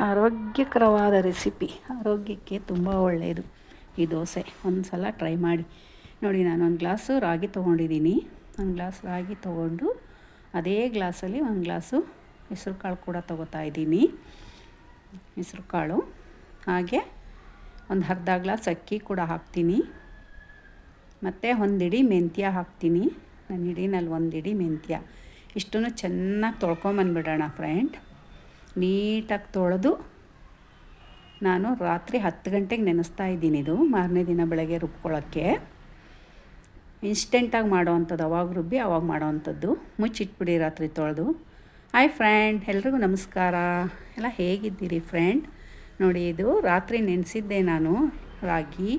ಆರೋಗ್ಯಕರವಾದ ರೆಸಿಪಿ. ಆರೋಗ್ಯಕ್ಕೆ ತುಂಬ ಒಳ್ಳೆಯದು ಈ ದೋಸೆ ಒಂದು ಸಲ ಟ್ರೈ ಮಾಡಿ. ನೋಡಿ, ನಾನು ಒಂದು ಗ್ಲಾಸು ರಾಗಿ ತೊಗೊಂಡಿದ್ದೀನಿ. ಒಂದು ಗ್ಲಾಸ್ ರಾಗಿ ತೊಗೊಂಡು ಅದೇ ಗ್ಲಾಸಲ್ಲಿ ಒಂದು ಗ್ಲಾಸು ಹೆಸರು ಕಾಳು ಕೂಡ ತೊಗೋತಾ ಇದ್ದೀನಿ. ಹೆಸರು ಕಾಳು. ಹಾಗೆ ಒಂದು ಅರ್ಧ ಗ್ಲಾಸ್ ಅಕ್ಕಿ ಕೂಡ ಹಾಕ್ತೀನಿ. ಮತ್ತು ಒಂದಿಡಿ ಮೆಂತ್ಯ ಹಾಕ್ತೀನಿ. ನನ್ನ ಹಿಡಿನಲ್ಲಿ ಒಂದಿಡಿ ಮೆಂತ್ಯ. ಇಷ್ಟನ್ನು ಚೆನ್ನಾಗಿ ತೊಳ್ಕೊಂಬಂದ್ಬಿಡೋಣ ಫ್ರೆಂಡ್ ನೀಟಾಗಿ ತೊಳೆದು ನಾನು ರಾತ್ರಿ ಹತ್ತು ಗಂಟೆಗೆ ನೆನೆಸ್ತಾ ಇದ್ದೀನಿ ಇದು, ಮಾರನೇ ದಿನ ಬೆಳಗ್ಗೆ ರುಬ್ಕೊಳ್ಳೋಕ್ಕೆ. ಇನ್ಸ್ಟೆಂಟಾಗಿ ಮಾಡೋವಂಥದ್ದು, ಅವಾಗ ರುಬ್ಬಿ, ಅವಾಗ ಮಾಡೋವಂಥದ್ದು. ಮುಚ್ಚಿಟ್ಬಿಡಿ ರಾತ್ರಿ ತೊಳೆದು. ಹಾಯ್ ಫ್ರೆಂಡ್ ಎಲ್ರಿಗೂ ನಮಸ್ಕಾರ. ಎಲ್ಲ ಹೇಗಿದ್ದೀರಿ ಫ್ರೆಂಡ್ ನೋಡಿ, ಇದು ರಾತ್ರಿ ನೆನೆಸಿದ್ದೆ ನಾನು, ರಾಗಿ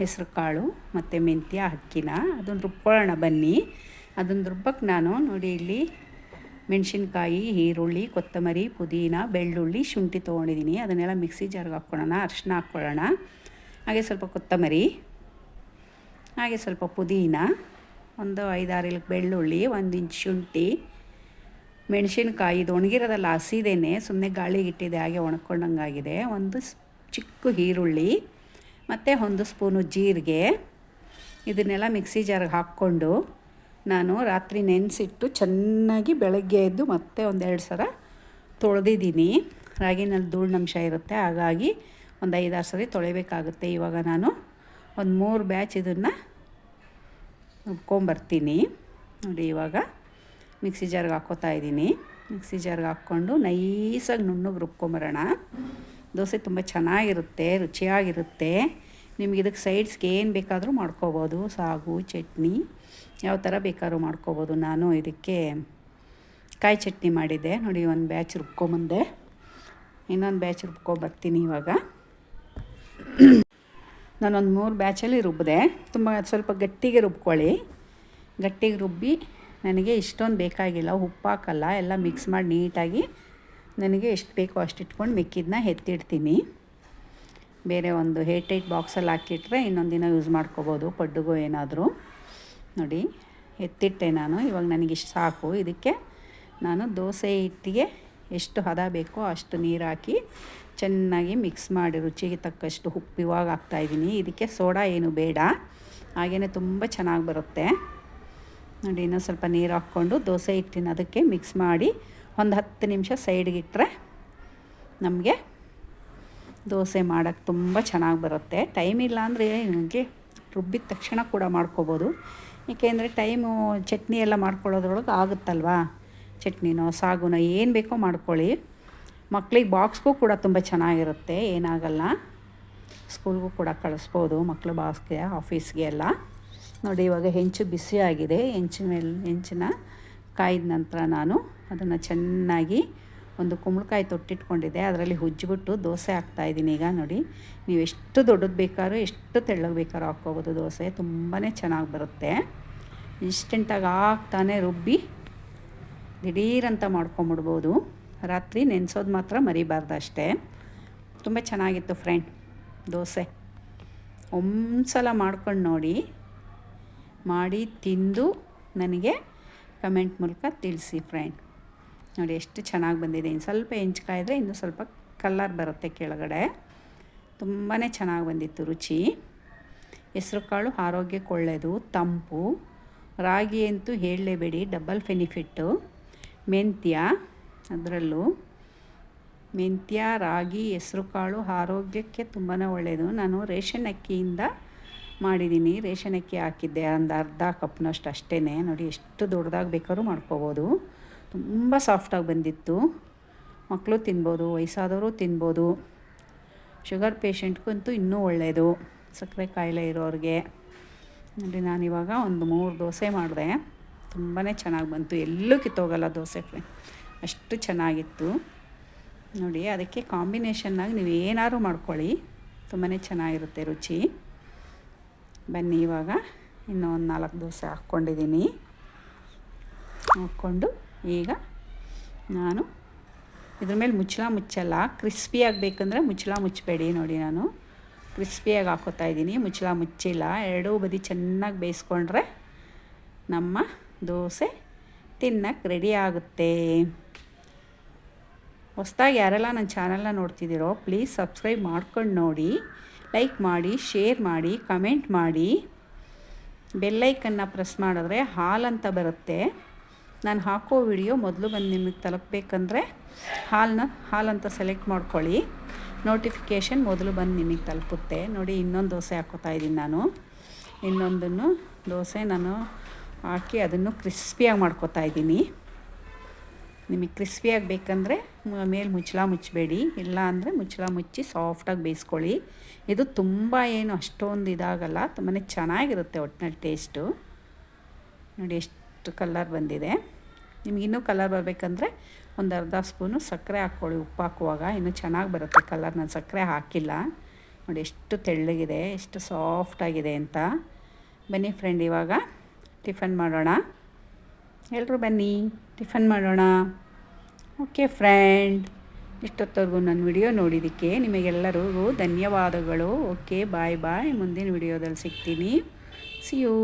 ಹೆಸರು ಕಾಳು ಮತ್ತು ಮೆಂತ್ಯ, ಅಕ್ಕಿನ. ಅದನ್ನು ರುಬ್ಕೊಳ್ಳೋಣ ಬನ್ನಿ. ಅದನ್ನು ರುಬ್ಬಕ್ಕೆ ನಾನು ನೋಡಿ ಇಲ್ಲಿ ಮೆಣಸಿನ್ಕಾಯಿ, ಈರುಳ್ಳಿ, ಕೊತ್ತಂಬರಿ, ಪುದೀನ, ಬೆಳ್ಳುಳ್ಳಿ, ಶುಂಠಿ ತೊಗೊಂಡಿದ್ದೀನಿ ಅದನ್ನೆಲ್ಲ ಮಿಕ್ಸಿ ಜಾರ್ಗೆ ಹಾಕ್ಕೊಳ್ಳೋಣ ಅರಿಶಿನ ಹಾಕ್ಕೊಳ್ಳೋಣ. ಹಾಗೆ ಸ್ವಲ್ಪ ಕೊತ್ತಂಬರಿ, ಹಾಗೆ ಸ್ವಲ್ಪ ಪುದೀನ, ಒಂದು ಐದಾರು ಇಲ್ಲಿ ಬೆಳ್ಳುಳ್ಳಿ, ಒಂದು ಇಂಚ್ ಶುಂಠಿ, ಮೆಣಸಿನ್ಕಾಯಿ. ಇದು ಒಣಗಿರೋದಲ್ಲ ಹಸಿದೇನೆ ಸುಮ್ಮನೆ ಗಾಳಿಗೆ ಇಟ್ಟಿದೆ, ಹಾಗೆ ಒಣಕೊಂಡಂಗಾಗಿದೆ ಒಂದು ಚಿಕ್ಕ ಈರುಳ್ಳಿ, ಮತ್ತು ಒಂದು ಸ್ಪೂನು ಜೀರಿಗೆ. ಇದನ್ನೆಲ್ಲ ಮಿಕ್ಸಿ ಜಾರ್ಗೆ ಹಾಕ್ಕೊಂಡು ನಾನು ರಾತ್ರಿ ನೆನೆಸಿಟ್ಟು ಚೆನ್ನಾಗಿ ಬೆಳಗ್ಗೆ ಎದ್ದು ಮತ್ತೆ ಒಂದೆರಡು ಸಲ ತೊಳೆದಿದ್ದೀನಿ. ರಾಗಿನಲ್ಲಿ ಧೂಳಿನಂಶ ಇರುತ್ತೆ, ಹಾಗಾಗಿ ಒಂದು ಐದಾರು ಸರಿ ತೊಳಿಬೇಕಾಗುತ್ತೆ. ಇವಾಗ ನಾನು ಒಂದು ಮೂರು ಬ್ಯಾಚ್ ಇದನ್ನು ರುಬ್ಕೊಂಬರ್ತೀನಿ. ನೋಡಿ, ಇವಾಗ ಮಿಕ್ಸಿ ಜಾರ್ಗೆ ಹಾಕೋತಾ ಇದ್ದೀನಿ. ಮಿಕ್ಸಿ ಜಾರ್ಗೆ ಹಾಕ್ಕೊಂಡು ನೈಸಾಗಿ ನುಣ್ಣಗೆ ರುಬ್ಕೊಂಬರೋಣ. ದೋಸೆ ತುಂಬ ಚೆನ್ನಾಗಿರುತ್ತೆ, ರುಚಿಯಾಗಿರುತ್ತೆ. ನಿಮ್ಗೆ ಇದಕ್ಕೆ ಸೈಡ್ಸ್ಗೆ ಏನು ಬೇಕಾದರೂ ಮಾಡ್ಕೋಬೋದು. ಸಾಗು, ಚಟ್ನಿ, ಯಾವ ಥರ ಬೇಕಾದ್ರೂ ಮಾಡ್ಕೋಬೋದು. ನಾನು ಇದಕ್ಕೆ ಕಾಯಿ ಚಟ್ನಿ ಮಾಡಿದ್ದೆ. ನೋಡಿ, ಒಂದು ಬ್ಯಾಚ್ ರುಬ್ಕೊಂಬಂದೆ. ಇನ್ನೊಂದು ಬ್ಯಾಚ್ ರುಬ್ಕೊಬರ್ತೀನಿ ಇವಾಗ. ನಾನೊಂದು ಮೂರು ಬ್ಯಾಚಲ್ಲಿ ರುಬ್ಬಿದೆ ತುಂಬ ಸ್ವಲ್ಪ ಗಟ್ಟಿಗೆ ರುಬ್ಕೊಳ್ಳಿ. ಗಟ್ಟಿಗೆ ರುಬ್ಬಿ ನನಗೆ ಇಷ್ಟೊಂದು ಬೇಕಾಗಿಲ್ಲ. ಉಪ್ಪು ಹಾಕಲ್ಲ. ಎಲ್ಲ ಮಿಕ್ಸ್ ಮಾಡಿ ನೀಟಾಗಿ ನನಗೆ ಎಷ್ಟು ಬೇಕೋ ಅಷ್ಟು ಇಟ್ಕೊಂಡು ಮಿಕ್ಕಿದ್ನ ಎತ್ತಿಡ್ತೀನಿ. ಬೇರೆ ಒಂದು ಏಟ್ ಬಾಕ್ಸಲ್ಲಿ ಹಾಕಿಟ್ರೆ ಇನ್ನೊಂದು ದಿನ ಯೂಸ್ ಮಾಡ್ಕೋಬೋದು. ಪಡ್ಡುಗೋ ಏನಾದರೂ. ನೋಡಿ, ಎತ್ತಿಟ್ಟೆ ನಾನು. ಇವಾಗ ನನಗಿಷ್ಟು ಸಾಕು. ಇದಕ್ಕೆ ನಾನು ದೋಸೆ ಹಿಟ್ಟಿಗೆ ಎಷ್ಟು ಹದ ಬೇಕೋ ಅಷ್ಟು ನೀರು ಹಾಕಿ ಚೆನ್ನಾಗಿ ಮಿಕ್ಸ್ ಮಾಡಿ ರುಚಿಗೆ ತಕ್ಕಷ್ಟು ಉಪ್ಪು ಇವಾಗ ಹಾಕ್ತಾಯಿದ್ದೀನಿ ಇದಕ್ಕೆ ಸೋಡಾ ಏನು ಬೇಡ. ಹಾಗೆಯೇ ತುಂಬ ಚೆನ್ನಾಗಿ ಬರುತ್ತೆ. ನೋಡಿ ಇನ್ನೂ ಸ್ವಲ್ಪ ನೀರು ಹಾಕ್ಕೊಂಡು ದೋಸೆ ಹಿಟ್ಟಿನ ಅದಕ್ಕೆ ಮಿಕ್ಸ್ ಮಾಡಿ ಒಂದು ಹತ್ತು ನಿಮಿಷ ಸೈಡ್ಗಿಟ್ರೆ ನಮಗೆ ದೋಸೆ ಮಾಡೋಕ್ಕೆ ತುಂಬ ಚೆನ್ನಾಗಿ ಬರುತ್ತೆ. ಟೈಮ್ ಇಲ್ಲ ಅಂದರೆ ನನಗೆ ರುಬ್ಬಿದ ತಕ್ಷಣ ಕೂಡ ಮಾಡ್ಕೋಬೋದು. ಏಕೆಂದರೆ ಟೈಮು ಚಟ್ನಿ ಎಲ್ಲ ಮಾಡ್ಕೊಳ್ಳೋದ್ರೊಳಗೆ ಆಗುತ್ತಲ್ವಾ? ಚಟ್ನಿನೋ, ಸಾಗುನೋ, ಏನು ಬೇಕೋ ಮಾಡ್ಕೊಳ್ಳಿ. ಮಕ್ಕಳಿಗೆ ಬಾಕ್ಸ್ಗೂ ಕೂಡ ತುಂಬ ಚೆನ್ನಾಗಿರುತ್ತೆ. ಏನಾಗಲ್ಲ. ಸ್ಕೂಲ್ಗೂ ಕೂಡ ಕಳಿಸ್ಬೋದು ಮಕ್ಕಳು ಬಾಸ್ಗೆ ಆಫೀಸ್ಗೆ ಎಲ್ಲ. ನೋಡಿ, ಇವಾಗ ಹೆಂಚು ಬಿಸಿಯಾಗಿದೆ. ಹೆಂಚಿನ ಮೇಲೆ, ಹೆಂಚಿನ ಕಾಯ್ದ ನಂತರ ನಾನು ಅದನ್ನು ಚೆನ್ನಾಗಿ ಒಂದು ಕುಂಬಳಕಾಯಿ ತೊಟ್ಟಿಟ್ಕೊಂಡಿದ್ದೆ, ಅದರಲ್ಲಿ ಹುಜ್ಜಿಬಿಟ್ಟು ದೋಸೆ ಹಾಕ್ತಾಯಿದ್ದೀನಿ ಈಗ ನೋಡಿ, ನೀವು ಎಷ್ಟು ದೊಡ್ಡದು ಬೇಕಾದ್ರೂ, ಎಷ್ಟು ತೆಳ್ಳಗೆ ಬೇಕಾದ್ರೂ ಹಾಕ್ಕೋಬೋದು ದೋಸೆ. ತುಂಬಾ ಚೆನ್ನಾಗಿ ಬರುತ್ತೆ. ಇನ್ಸ್ಟೆಂಟಾಗಿ ಹಾಕ್ತಾನೆ ರುಬ್ಬಿ ದಿಢೀರಂತ ಮಾಡ್ಕೊಂಬಿಡ್ಬೋದು. ರಾತ್ರಿ ನೆನೆಸೋದು ಮಾತ್ರ ಮರಿಬಾರ್ದು ಅಷ್ಟೇ. ತುಂಬ ಚೆನ್ನಾಗಿತ್ತು ಫ್ರೆಂಡ್, ದೋಸೆ. ಒಂದ್ಸಲ ಮಾಡ್ಕೊಂಡು ನೋಡಿ, ಮಾಡಿ ತಿಂದು ನನಗೆ ಕಮೆಂಟ್ ಮೂಲಕ ತಿಳಿಸಿ ಫ್ರೆಂಡ್. ನೋಡಿ, ಎಷ್ಟು ಚೆನ್ನಾಗಿ ಬಂದಿದೆ. ಇನ್ನು ಸ್ವಲ್ಪ ಹೆಂಚ್ಕಾಯಿದ್ರೆ ಇನ್ನೂ ಸ್ವಲ್ಪ ಕಲ್ಲರ್ ಬರುತ್ತೆ ಕೆಳಗಡೆ. ತುಂಬಾ ಚೆನ್ನಾಗಿ ಬಂದಿತ್ತು ರುಚಿ. ಹೆಸ್ರು ಕಾಳು ಆರೋಗ್ಯಕ್ಕೆ ಒಳ್ಳೆಯದು ತಂಪು. ರಾಗಿ ಅಂತೂ ಹೇಳಲೇಬೇಡಿ, ಡಬಲ್ ಬೆನಿಫಿಟ್ಟು ಮೆಂತ್ಯ ಅದರಲ್ಲೂ. ಮೆಂತ್ಯ, ರಾಗಿ, ಹೆಸ್ರು ಕಾಳು ಆರೋಗ್ಯಕ್ಕೆ ತುಂಬಾ ಒಳ್ಳೆಯದು ನಾನು ರೇಷನ್ ಅಕ್ಕಿಯಿಂದ ಮಾಡಿದ್ದೀನಿ. ರೇಷನ್ ಅಕ್ಕಿ ಹಾಕಿದ್ದೆ. ಒಂದು ಅರ್ಧ ಕಪ್ನಷ್ಟು ಅಷ್ಟೇ ನೋಡಿ, ಎಷ್ಟು ದೊಡ್ಡದಾಗಿ ಬೇಕಾದ್ರೂ ಮಾಡ್ಕೋಬೋದು. ತುಂಬ ಸಾಫ್ಟಾಗಿ ಬಂದಿತ್ತು. ಮಕ್ಕಳು ತಿನ್ಬೋದು, ವಯಸ್ಸಾದವರು ತಿನ್ಬೋದು. ಶುಗರ್ ಪೇಷಂಟ್ಗಂತೂ ಇನ್ನೂ ಒಳ್ಳೆಯದು ಸಕ್ಕರೆ ಕಾಯಿಲೆ ಇರೋರಿಗೆ. ನೋಡಿ ನಾನು ಇವಾಗ ಒಂದು ಮೂರು ದೋಸೆ ಮಾಡಿದೆ. ತುಂಬಾ ಚೆನ್ನಾಗಿ ಬಂತು. ಎಲ್ಲೂ ಕಿತ್ತೋಗಲ್ಲ ದೋಸೆ ಅಷ್ಟು ಚೆನ್ನಾಗಿತ್ತು. ನೋಡಿ, ಅದಕ್ಕೆ ಕಾಂಬಿನೇಷನ್ನಾಗಿ ನೀವು ಏನಾದ್ರು ಮಾಡ್ಕೊಳ್ಳಿ. ತುಂಬಾ ಚೆನ್ನಾಗಿರುತ್ತೆ ರುಚಿ. ಬನ್ನಿ, ಇವಾಗ ಇನ್ನೂ ಒಂದು ನಾಲ್ಕು ದೋಸೆ ಹಾಕ್ಕೊಂಡಿದ್ದೀನಿ. ಹಾಕ್ಕೊಂಡು ಈಗ ನಾನು ಇದ್ರ ಮೇಲೆ ಮುಚ್ಚಳ ಮುಚ್ಚಲ್ಲ. ಕ್ರಿಸ್ಪಿಯಾಗಿ ಬೇಕಂದರೆ ಮುಚ್ಚಳ ಮುಚ್ಚಬೇಡಿ ನೋಡಿ ನಾನು. ಕ್ರಿಸ್ಪಿಯಾಗಿ ಹಾಕೋತಾ ಇದ್ದೀನಿ. ಮುಚ್ಚಳ ಮುಚ್ಚಿಲ್ಲ. ಎರಡೂ ಬದಿ ಚೆನ್ನಾಗಿ ಬೇಯಿಸ್ಕೊಂಡ್ರೆ ನಮ್ಮ ದೋಸೆ ತಿನ್ನಕ್ಕೆ ರೆಡಿ ಆಗುತ್ತೆ. ಹೊಸ್ದಾಗಿ ಯಾರೆಲ್ಲ ನನ್ನ ಚಾನಲ್ನ ನೋಡ್ತಿದ್ದೀರೋ ಪ್ಲೀಸ್ ಸಬ್ಸ್ಕ್ರೈಬ್ ಮಾಡ್ಕೊಂಡು ನೋಡಿ. ಲೈಕ್ ಮಾಡಿ ಶೇರ್ ಮಾಡಿ ಕಮೆಂಟ್ ಮಾಡಿ. ಬೆಲ್ಲೈಕನ್ನು ಪ್ರೆಸ್ ಮಾಡಿದ್ರೆ ಹಾಲ್ ಅಂತ ಬರುತ್ತೆ. ನಾನು ಹಾಕೋ ವಿಡಿಯೋ ಮೊದಲು ಬಂದು ನಿಮಗೆ ತಲುಪಬೇಕಂದ್ರೆ ಹಾಲನ್ನ ಹಾಲಂತ ಸೆಲೆಕ್ಟ್ ಮಾಡ್ಕೊಳ್ಳಿ. ನೋಟಿಫಿಕೇಷನ್ ಮೊದಲು ಬಂದು ನಿಮಗೆ ತಲುಪುತ್ತೆ. ನೋಡಿ, ಇನ್ನೊಂದು ದೋಸೆ ಹಾಕೋತಾ ಇದ್ದೀನಿ ನಾನು. ಇನ್ನೊಂದನ್ನು ದೋಸೆ ನಾನು ಹಾಕಿ ಅದನ್ನು ಕ್ರಿಸ್ಪಿಯಾಗಿ ಮಾಡ್ಕೋತಾ ಇದ್ದೀನಿ. ನಿಮಗೆ ಕ್ರಿಸ್ಪಿಯಾಗಿ ಬೇಕಂದರೆ ಮೇಲೆ ಮುಚ್ಚಳ ಮುಚ್ಚಬೇಡಿ. ಇಲ್ಲ ಅಂದರೆ ಮುಚ್ಚಳ ಮುಚ್ಚಿ ಸಾಫ್ಟಾಗಿ ಬೇಯಿಸ್ಕೊಳ್ಳಿ. ಇದು ತುಂಬ ಏನು ಅಷ್ಟೊಂದು ಇದಾಗಲ್ಲ ತುಂಬಾ ಚೆನ್ನಾಗಿರುತ್ತೆ ಒಟ್ಟಿನಲ್ಲಿ ಟೇಸ್ಟು. ನೋಡಿ, ಎಷ್ಟು ಕಲ್ಲರ್ ಬಂದಿದೆ. ನಿಮ್ಗೆ ಇನ್ನೂ ಕಲರ್ ಬರಬೇಕಂದ್ರೆ ಒಂದು ಅರ್ಧ ಸ್ಪೂನು ಸಕ್ಕರೆ ಹಾಕ್ಕೊಳ್ಳಿ, ಉಪ್ಪು ಹಾಕುವಾಗ. ಇನ್ನೂ ಚೆನ್ನಾಗಿ ಬರುತ್ತೆ ಕಲರ್ ನಾನು ಸಕ್ಕರೆ ಹಾಕಿಲ್ಲ. ನೋಡಿ ಎಷ್ಟು ತೆಳ್ಳಗಿದೆ, ಎಷ್ಟು ಸಾಫ್ಟಾಗಿದೆ ಅಂತ. ಬನ್ನಿ ಫ್ರೆಂಡ್ ಇವಾಗ ಟಿಫನ್ ಮಾಡೋಣ. ಎಲ್ಲರೂ ಬನ್ನಿ ಟಿಫನ್ ಮಾಡೋಣ. ಓಕೆ ಫ್ರೆಂಡ್ ಇಷ್ಟೊತ್ತವರೆಗೂ ನನ್ನ ವಿಡಿಯೋ ನೋಡಿದ್ದಕ್ಕೆ ನಿಮಗೆಲ್ಲರಿಗೂ ಧನ್ಯವಾದಗಳು. ಓಕೆ ಬಾಯ್ ಬಾಯ್ ಮುಂದಿನ ವಿಡಿಯೋದಲ್ಲಿ ಸಿಗ್ತೀನಿ. C you